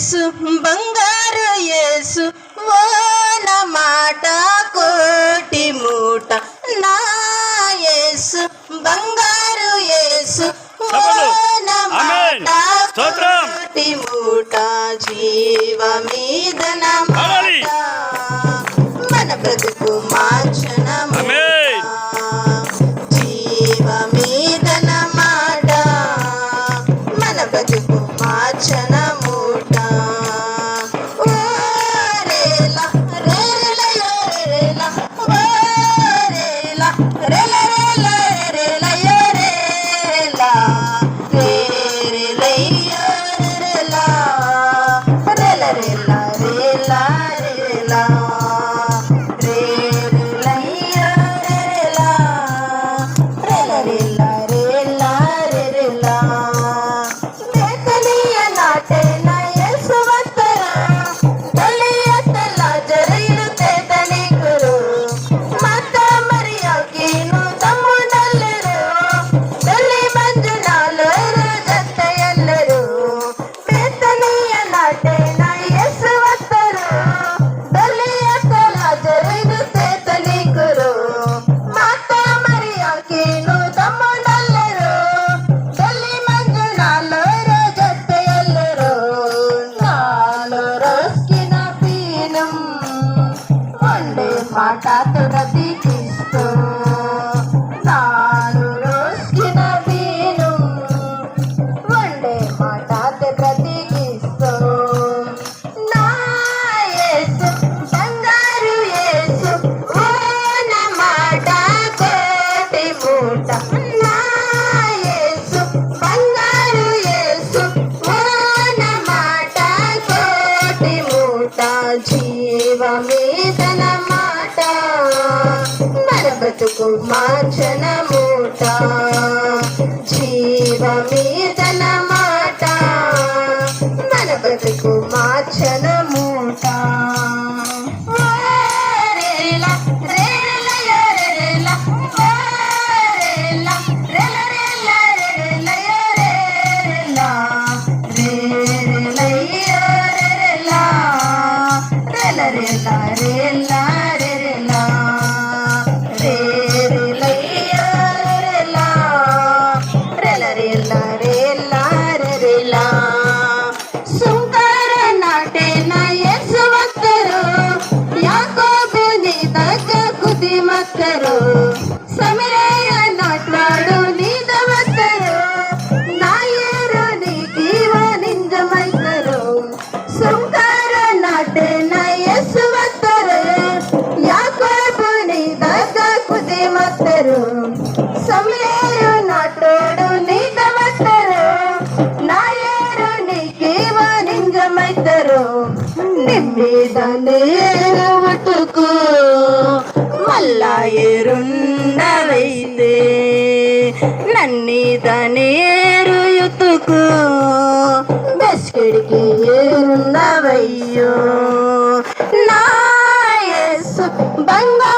యేసు బంగారు యేసు ఓ మాట కోటి మూట నా యేసు బంగారు యేసు ఓ మాట కోటి మూట జీవమీదనమా జీవమే తన మాట మన బతుకు మార్చన మూట జీవమే తన మాట మన బతుకు మార్చన తమస్తరు సమలేరు నా నీ తమస్తరు నా నీకి వారింజమైతరు నిమ్మీద నేను ఉటుకు మళ్ళా ఏరుండవైతే నన్నీద నేరు బెస్కిడికి నా బంగారు